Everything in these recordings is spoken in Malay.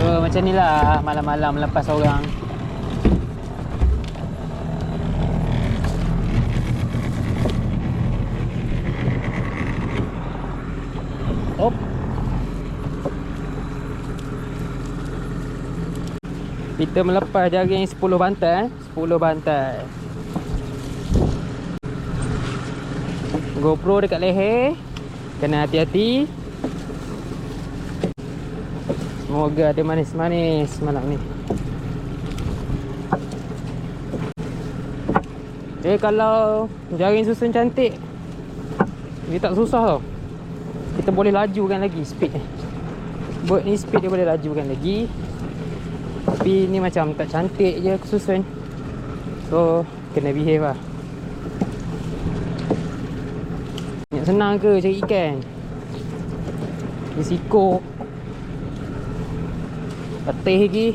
So macam ni lah malam-malam lepas orang Op. Kita melepas jaring 10 bantai eh. 10 bantai GoPro dekat leher Kena hati-hati Semoga ada manis-manis malam ni. Eh kalau jaring susun cantik Dia tak susah tau. Kita boleh lajukan lagi speed. Ni Boat ni speed dia boleh lajukan lagi. Tapi ni macam tak cantik je susun. So kena behave lah. Senang ke cari ikan? Risiko Letih lagi.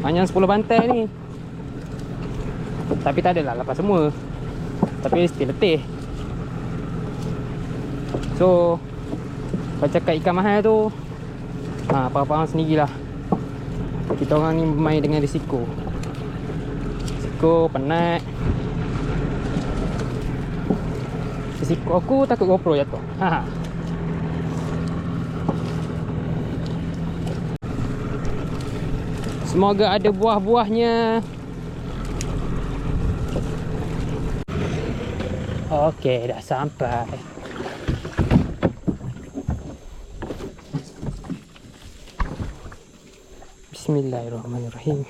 Panjang 10 bantai ni. Tapi tak adalah lepas semua. Tapi still letih. So Kalau cakap ikan mahal tu ha, Faham-faham sendirilah. Kita orang ni main dengan risiko. Risiko penat. Risiko aku takut GoPro jatuh. Ha. Semoga ada buah-buahnya. Okey, dah sampai. Bismillahirrahmanirrahim.